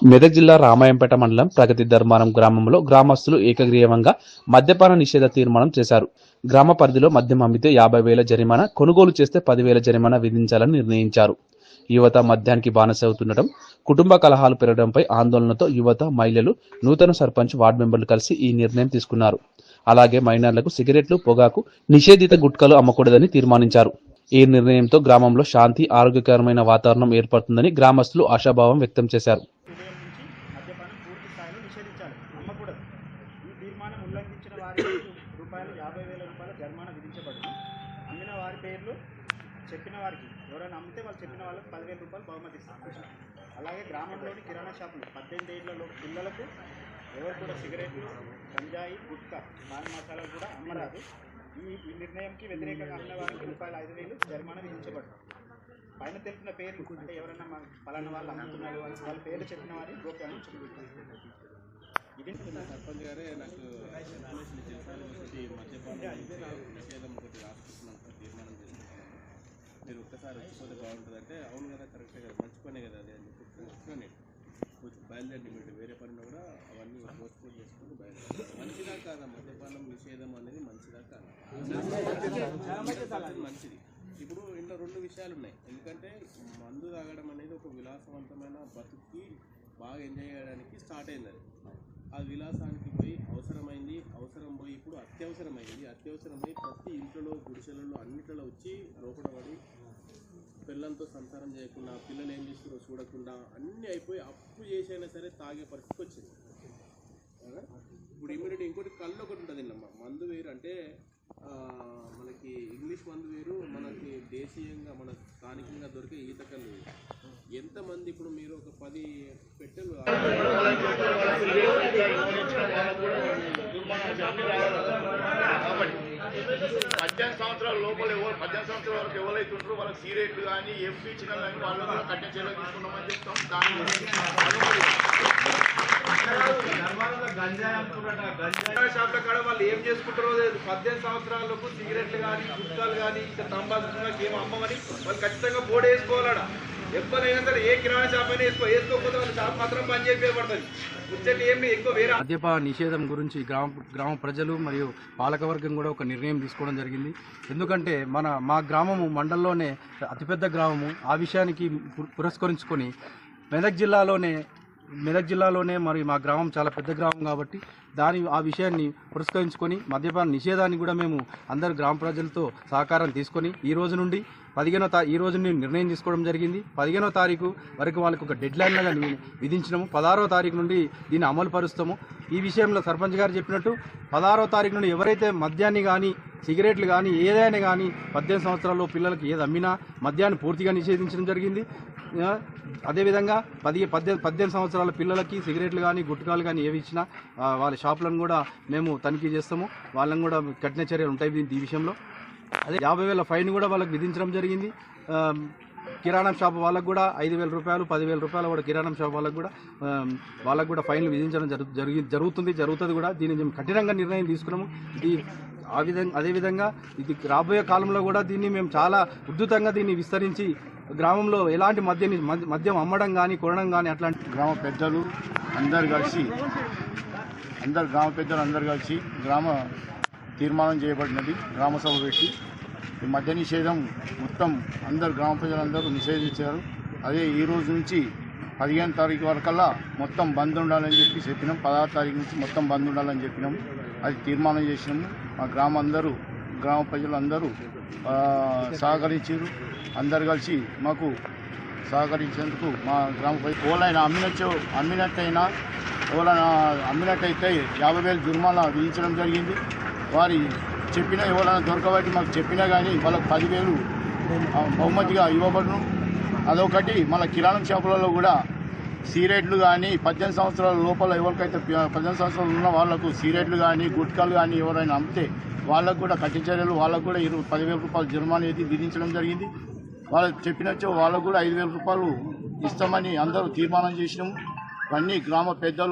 మెదక్ జిల్లా రామాయంపేట మండలం ప్రగతి ధర్మారం గ్రామంలో గ్రామస్తులు ఏకగ్రీవంగా మద్యపాన నిషేధ తీర్మానం చేశారు. గ్రామ పరిధిలో మద్యం అమ్మితే యాభై వేల జరిమానా కొనుగోలు చేస్తే పదివేల జరిమానా విధించాలని నిర్ణయించారు. యువత మద్యానికి బానిస అవుతుండటం కుటుంబ కలహాలు పెరగడంపై ఆందోళనతో యువత మహిళలు నూతన సర్పంచ్ వార్డు మెంబర్లు కలిసి ఈ నిర్ణయం తీసుకున్నారు. అలాగే మైనర్లకు సిగరెట్లు పొగాకు నిషేధిత గుట్కలు అమ్మకూడదని తీర్మానించారు. ఈ నిర్ణయంతో గ్రామంలో శాంతి ఆరోగ్యకరమైన వాతావరణం ఏర్పడుతుందని గ్రామస్తులు ఆశాభావం వ్యక్తం చేశారు ఉదయం నుంచి మద్యపానం పూర్తి స్థాయిలో నిషేధించాలి. అమ్మకూడదు ఈ తీర్మానం ఉల్లంఘించిన వారి రూపాయలు యాభై వేల రూపాయల జరిమానా విధించబడింది. అమ్మిన వారి పేర్లు చెప్పిన వారికి ఎవరైనా అమ్మితే వాళ్ళు చెప్పిన వాళ్ళకి పదివేల రూపాయలు బహుమతి ఇస్తారు అలాగే గ్రామంలోని కిరాణా షాపులు పద్దెనిమిది ఏళ్ళలో పిల్లలకు ఎవరు కూడా సిగరెట్లు గంజాయి గుట్కా పాన్ మసాలాలు కూడా అమ్మరాదు. ఈ ఈ నిర్ణయంకి వ్యతిరేకంగా అమ్మిన వారికి రూపాయలు ఐదు వేలు జరిమానా విధించబడుతుంది పైన తెలిపిన పేర్లు అంటే ఎవరైనా మా పలానా వాళ్ళు అమ్ముతున్నారు వాళ్ళు వాళ్ళ పేర్లు చెప్పిన వారి గోప్యాన్ని ఉంచుకుంటారు ఇది సర్పంచ్ గారే నాకు ఇన్ఫర్మేషన్ ఇచ్చిన సార్ ఒకటి మద్యపానం నిషేధం ఒకటి రాసుకుంటున్నాం సార్ తీర్మానం చేసుకుంటున్నాను మీరు ఒక్కసారి వచ్చిపోతే బాగుంటుంది అంటే అవును కదా కరెక్టే కదా మంచి పనే కదా అది అని చెప్పి కొంచెం బయలుదేరి మీరు వేరే పనిలో కూడా అవన్నీ పోస్ట్పోన్ చేసుకుని బయలుదేరి మంచిదా కాదా మద్యపానం నిషేధం అనేది మంచిదా కాదా? మంచిది ఇప్పుడు ఇంట్లో రెండు విషయాలు ఉన్నాయి. ఎందుకంటే మందు తాగడం అనేది ఒక విలాసవంతమైన బతుక్కి బాగా ఎంజాయ్ చేయడానికి స్టార్ట్ అయింది అది. ఆ విలాసానికి పోయి అవసరమైంది అవసరం పోయి ఇప్పుడు అత్యవసరమైంది. అత్యవసరమై ప్రతి ఇంట్లో గుడిసెలలో అన్నిట్లో వచ్చి లోపడబడి పిల్లలతో సంసారం చేయకుండా పిల్లలు ఏం చేస్తారో చూడకుండా అన్నీ అయిపోయి అప్పు చేసైనా సరే తాగే పరిస్థితి వచ్చింది. ఇప్పుడు ఇమీడియట్ ఇంకోటి కళ్ళు ఒకటి ఉంటుంది అమ్మ మందు వేరు అంటే మనకి ఇంగ్లీష్ మందు వేరు మనకి దేశీయంగా మన స్థానికంగా దొరికే ఈత కళ్ళు వేరు. ఎంతమంది ఇప్పుడు మీరు ఒక పది పెట్టెలు పద్దెనిమిది సంవత్సరాల లోపల ఎవరు పద్దెనిమిది సంవత్సరాల వరకు ఎవరైతే ఉంటారో వాళ్ళకి సీరియట్లు కానీ ఎఫ్ ఇచ్చిన కానీ వాళ్ళు కూడా కట్టే చర్యలు తీసుకున్నామని చెప్తాం. దాని షాప్ల కాడ వాళ్ళు ఏం చేసుకుంటారో లేదు. పద్దెనిమిది సంవత్సరాలకు సిగరెట్లు కానీ గుట్కాలు కానీ ఇంకా తంబాకు ఏం అమ్మమని వాళ్ళు ఖచ్చితంగా బోర్డు వేసుకోవాలడ ఎప్పుడైనా సరే ఏ కిరాణా షాప్ అయినా వేసుకో వేసుకోకపోతే వాళ్ళ షాప్ మాత్రం బంద్ చేయబడుతుంది ముచ్చటి ఏమి ఎక్కువ వేరే మద్యపాన నిషేధం గురించి గ్రామ గ్రామ ప్రజలు మరియు పాలకవర్గం కూడా ఒక నిర్ణయం తీసుకోవడం జరిగింది. ఎందుకంటే మన మా గ్రామము మండలంలోనే అతిపెద్ద గ్రామము. ఆ విషయానికి పురస్కరించుకొని మెదక్ జిల్లాలోనే మెదక్ జిల్లాలోనే మరి మా గ్రామం చాలా పెద్ద గ్రామం కాబట్టి దాని ఆ విషయాన్ని పురస్కరించుకొని మద్యపాన నిషేధాన్ని కూడా మేము అందరు గ్రామ ప్రజలతో సహకారం తీసుకొని ఈ రోజు నుండి పదిహేనో తా ఈ రోజు నుండి నిర్ణయం తీసుకోవడం జరిగింది. పదిహేనో తారీఖు వరకు వాళ్ళకి ఒక డెడ్ లైన్ లాగా విధించినాము. పదహారో తారీఖు నుండి దీన్ని అమలు పరుస్తాము. ఈ విషయంలో సర్పంచ్ గారు చెప్పినట్టు పదహారో తారీఖు నుండి ఎవరైతే మద్యాన్ని కానీ సిగరెట్లు కానీ ఏదైనా కానీ పద్దెనిమిది సంవత్సరాల్లో పిల్లలకి ఏది అమ్మినా మద్యాన్ని పూర్తిగా నిషేధించడం జరిగింది. అదేవిధంగా పది పద్దెనిమిది పద్దెనిమిది సంవత్సరాల పిల్లలకి సిగరెట్లు కానీ గుట్కాలు కానీ ఏవి ఇచ్చినా వాళ్ళ షాపులను కూడా మేము తనిఖీ చేస్తాము. వాళ్ళని కూడా కఠిన చర్యలు ఉంటాయి దీని- ఈ విషయంలో. అదే యాభై వేల ఫైన్ కూడా వాళ్ళకి విధించడం జరిగింది. కిరాణం షాప్ వాళ్ళకు కూడా ఐదు వేల రూపాయలు పదివేల రూపాయలు కూడా కిరాణం షాప్ వాళ్ళకు కూడా వాళ్ళకు కూడా ఫైన్లు విధించడం జరుగు జరుగుతుంది జరుగుతుంది కూడా. దీన్ని మేము కఠినంగా నిర్ణయం తీసుకున్నాము. ఇది ఆ విధంగా అదేవిధంగా ఇది రాబోయే కాలంలో కూడా దీన్ని మేము చాలా ఉద్ధృతంగా దీన్ని విస్తరించి గ్రామంలో ఎలాంటి మద్యం మద్యం అమ్మడం కానీ కొనడం కానీ అట్లాంటి గ్రామ పెద్దలు అందరు కలిసి అందరు గ్రామ పెద్దలు అందరు కలిసి గ్రామ తీర్మానం చేయబడినది గ్రామ సభ పెట్టి. ఈ మద్య నిషేధం మొత్తం అందరు గ్రామ ప్రజలందరూ నిషేధించారు. అదే ఈ రోజు నుంచి పదిహేను తారీఖు వరకల్లా మొత్తం బంద్ ఉండాలని చెప్పి చెప్పినాం. పదహారు తారీఖు నుంచి మొత్తం బంద్ ఉండాలని చెప్పినాం. అది తీర్మానం చేసినాము. మా గ్రామం అందరూ గ్రామ ప్రజలందరూ సహకరించారు అందరు కలిసి మాకు సహకరించేందుకు మా గ్రామ ప్రజలు ఎవరైనా అమ్మినచ్చు అమ్మినట్టయినా ఎవరైనా అమ్మినట్టయితే యాభై వేలు జుర్మానా విధించడం జరిగింది. వారి చెప్పినా ఎవరైనా దొరకబట్టి మాకు చెప్పినా కానీ వాళ్ళకు పదివేలు బహుమతిగా ఇవ్వబడును. అదొకటి మన కిరాణం షాపులలో కూడా సిగరెట్లు కానీ పద్దెనిమిది సంవత్సరాల లోపల ఎవరికైతే పద్దెనిమిది సంవత్సరాలు ఉన్న వాళ్ళకు సిగరెట్లు కానీ గుట్కాలు కానీ ఎవరైనా అమ్మితే వాళ్ళకు కూడా కఠిన చర్యలు వాళ్ళకు కూడా ఇరవై పదివేల రూపాయలు జరిమానా అయితే విధించడం జరిగింది. వాళ్ళకి చెప్పినచ్చో వాళ్ళకు కూడా ఐదు వేల రూపాయలు ఇస్తామని అందరూ తీర్మానం చేసినాము. ఇవన్నీ గ్రామ పెద్దలు